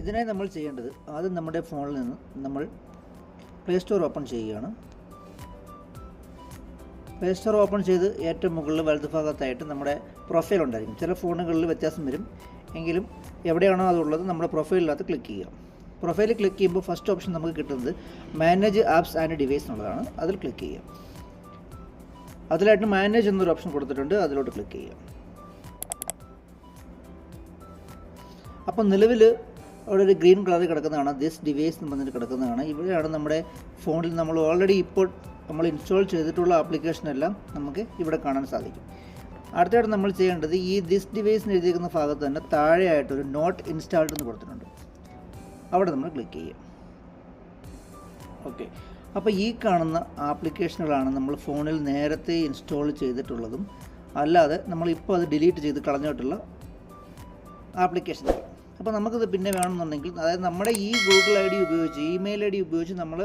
ഇതിനായി നമ്മൾ ചെയ്യേണ്ടത് ആദ്യം നമ്മുടെ ഫോണിൽ നിന്ന് നമ്മൾ പ്ലേ സ്റ്റോർ ഓപ്പൺ ചെയ്യുകയാണ്. പ്ലേ സ്റ്റോർ ഓപ്പൺ ചെയ്ത് ഏറ്റവും മുകളിൽ വലതു ഭാഗത്തായിട്ട് നമ്മുടെ പ്രൊഫൈൽ ഉണ്ടായിരിക്കും. ചില ഫോണുകളിൽ വ്യത്യാസം വരും. എങ്കിലും എവിടെയാണോ അതുള്ളത് നമ്മുടെ പ്രൊഫൈലിനകത്ത് ക്ലിക്ക് ചെയ്യുക. പ്രൊഫൈലിൽ ക്ലിക്ക് ചെയ്യുമ്പോൾ ഫസ്റ്റ് ഓപ്ഷൻ നമുക്ക് കിട്ടുന്നത് മാനേജ് ആപ്സ് ആൻഡ് ഡിവൈസ് എന്നുള്ളതാണ്. അതിൽ ക്ലിക്ക് ചെയ്യുക. അതിലായിട്ട് മാനേജ് എന്നൊരു ഓപ്ഷൻ കൊടുത്തിട്ടുണ്ട്. അതിലോട്ട് ക്ലിക്ക് ചെയ്യുക. അപ്പോൾ നിലവിൽ അവിടെ ഒരു ഗ്രീൻ കളറിൽ കിടക്കുന്നതാണ്. ദിസ് ഡിവൈസ് എന്ന് പറഞ്ഞിട്ട് കിടക്കുന്നതാണ്. ഇവിടെയാണ് നമ്മുടെ ഫോണിൽ നമ്മൾ ഓൾറെഡി ഇപ്പോൾ നമ്മൾ ഇൻസ്റ്റാൾ ചെയ്തിട്ടുള്ള ആപ്ലിക്കേഷനെല്ലാം നമുക്ക് ഇവിടെ കാണാൻ സാധിക്കും. അടുത്തായിട്ട് നമ്മൾ ചെയ്യേണ്ടത് ഈ ദിസ് ഡിവൈസ് എന്ന് എഴുതിയിരിക്കുന്ന ഭാഗത്ത് തന്നെ താഴെയായിട്ട് ഒരു നോട്ട് ഇൻസ്റ്റാൾഡ് എന്ന് കൊടുത്തിട്ടുണ്ട്. അവിടെ നമ്മൾ ക്ലിക്ക് ചെയ്യുക ഓക്കെ അപ്പോൾ ഈ കാണുന്ന ആപ്ലിക്കേഷനുകളാണ് നമ്മൾ ഫോണിൽ നേരത്തെ ഇൻസ്റ്റാൾ ചെയ്തിട്ടുള്ളതും. അല്ലാതെ നമ്മളിപ്പോൾ അത് ഡിലീറ്റ് ചെയ്ത് കളഞ്ഞിട്ടുള്ള ആപ്ലിക്കേഷനുകൾ അപ്പോൾ നമുക്കിത് പിന്നെ വേണമെന്നുണ്ടെങ്കിൽ അതായത് നമ്മുടെ ഈ ഗൂഗിൾ ഐ ഡി ഉപയോഗിച്ച് ഇമെയിൽ ഐ ഡി ഉപയോഗിച്ച് നമ്മൾ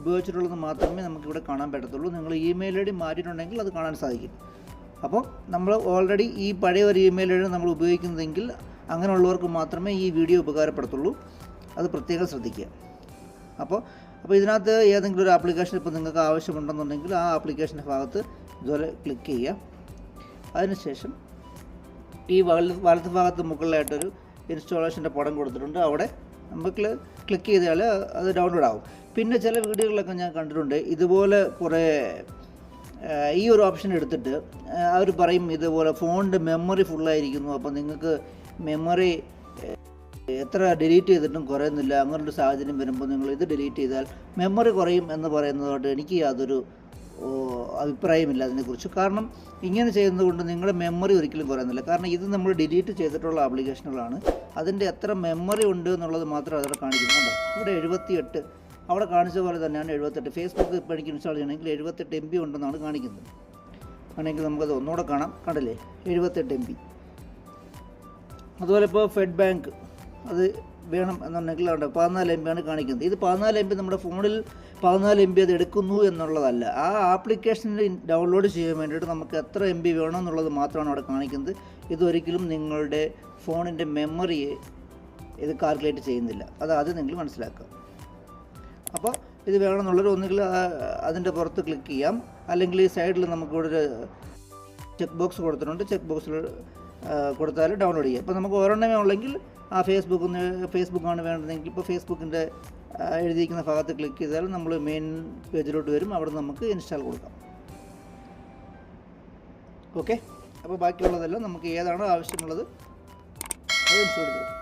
ഉപയോഗിച്ചിട്ടുള്ളത് മാത്രമേ നമുക്കിവിടെ കാണാൻ പറ്റത്തുള്ളൂ. നിങ്ങൾ ഇമെയിൽ ഐ ഡി മാറ്റിയിട്ടുണ്ടെങ്കിൽ അത് കാണാൻ സാധിക്കും. അപ്പോൾ നമ്മൾ ഓൾറെഡി ഈ പഴയ ഒരു ഇമെയിൽ ഐ ഡി നമ്മൾ ഉപയോഗിക്കുന്നതെങ്കിൽ അങ്ങനെയുള്ളവർക്ക് മാത്രമേ ഈ വീഡിയോ ഉപകാരപ്പെടുത്തുള്ളൂ. അത് പ്രത്യേകം ശ്രദ്ധിക്കുക. അപ്പോൾ അപ്പോൾ ഇതിനകത്ത് ഏതെങ്കിലും ഒരു ആപ്ലിക്കേഷൻ ഇപ്പോൾ നിങ്ങൾക്ക് ആവശ്യമുണ്ടെന്നുണ്ടെങ്കിൽ ആ ആപ്ലിക്കേഷന്റെ ഭാഗത്ത് ഇതുപോലെ ക്ലിക്ക് ചെയ്യുക. അതിനുശേഷം ഈ വലത് വലത് ഭാഗത്ത് മുകളിലായിട്ടൊരു ഇൻസ്റ്റാളേഷന്റെ പടം കൊടുത്തിട്ടുണ്ട്. അവിടെ നമുക്ക് ക്ലിക്ക് ചെയ്താൽ അത് ഡൗൺലോഡ് ആവും. പിന്നെ ചില വീഡിയോകളൊക്കെ ഞാൻ കണ്ടിട്ടുണ്ട്. ഇതുപോലെ കുറേ ഈ ഒരു ഓപ്ഷൻ എടുത്തിട്ട് അവർ പറയും ഇതുപോലെ ഫോണിന്റെ മെമ്മറി ഫുള്ളായിരിക്കുന്നു അപ്പോൾ നിങ്ങൾക്ക് മെമ്മറി എത്ര ഡിലീറ്റ് ചെയ്തിട്ടും കുറയുന്നില്ല. അങ്ങനൊരു സാഹചര്യം വരുമ്പോൾ നിങ്ങൾ ഇത് ഡിലീറ്റ് ചെയ്താൽ മെമ്മറി കുറയും എന്ന് പറയുന്നതോട്ട് എനിക്ക് യാതൊരു അഭിപ്രായമില്ല അതിനെക്കുറിച്ച്. കാരണം ഇങ്ങനെ ചെയ്യുന്നതുകൊണ്ട് നിങ്ങളുടെ മെമ്മറി ഒരിക്കലും കുറയുന്നില്ല. കാരണം ഇത് നമ്മൾ ഡിലീറ്റ് ചെയ്തിട്ടുള്ള ആപ്ലിക്കേഷനുകളാണ് അതിന്റെ എത്ര മെമ്മറി ഉണ്ട് എന്നുള്ളത് മാത്രം അവിടെ കാണിക്കുന്നുണ്ട്. ഇവിടെ എഴുപത്തിയെട്ട്. അവിടെ കാണിച്ച പോലെ തന്നെയാണ് എഴുപത്തെട്ട്. ഫേസ്ബുക്ക് ഇപ്പോൾ എനിക്ക് ഇൻസ്റ്റാൾ ചെയ്യണമെങ്കിൽ എഴുപത്തെട്ട് എം ബി ഉണ്ടെന്നാണ് കാണിക്കുന്നത്. ആണെങ്കിൽ നമുക്കത് ഒന്നുകൂടെ കാണാം. കണ്ടില്ലേ? എഴുപത്തെട്ട് എം ബി അതുപോലെ ഇപ്പോൾ ഫെഡ് ബാങ്ക് അത് വേണം എന്നുണ്ടെങ്കിൽ അവിടെ പതിനാല് എം ആണ് കാണിക്കുന്നത്. ഇത് പതിനാല് എം നമ്മുടെ ഫോണിൽ പതിനാല് എം അത് എടുക്കുന്നു എന്നുള്ളതല്ല. ആ ആപ്ലിക്കേഷനിൽ ഡൗൺലോഡ് ചെയ്യാൻ വേണ്ടിയിട്ട് നമുക്ക് എത്ര എം ബി വേണം എന്നുള്ളത് മാത്രമാണ് അവിടെ കാണിക്കുന്നത്. ഇതൊരിക്കലും നിങ്ങളുടെ ഫോണിന്റെ മെമ്മറിയെ ഇത് കാൽക്കുലേറ്റ് ചെയ്യുന്നില്ല. അത് ആദ്യം നിങ്ങൾ മനസ്സിലാക്കുക. അപ്പോൾ ഇത് വേണമെന്നുള്ളൊരു ഒന്നുകിൽ അതിന്റെ പുറത്ത് ക്ലിക്ക് ചെയ്യാം. അല്ലെങ്കിൽ ഈ സൈഡിൽ നമുക്കിവിടെ ഒരു ചെക്ക് ബോക്സ് കൊടുത്തിട്ടുണ്ട്. ചെക്ക് ബോക്സിൽ കൊടുത്താൽ ഡൗൺലോഡ് ചെയ്യാം. അപ്പോൾ നമുക്ക് ഒരെണ്ണമേ ഉള്ളെങ്കിൽ ആ ഫേസ്ബുക്ക് ഫേസ്ബുക്കാണ് വേണ്ടതെങ്കിൽ ഇപ്പോൾ ഫേസ്ബുക്കിന്റെ എഴുതിയിരിക്കുന്ന ഭാഗത്ത് ക്ലിക്ക് ചെയ്താൽ നമ്മൾ മെയിൻ പേജിലോട്ട് വരും. അവിടെ നമുക്ക് ഇൻസ്റ്റാൾ കൊടുക്കാം. ഓക്കെ അപ്പോൾ ബാക്കിയുള്ളതെല്ലാം നമുക്ക് ഏതാണോ ആവശ്യമുള്ളത് അത് ഇൻസ്റ്റാൾ ചെയ്ത്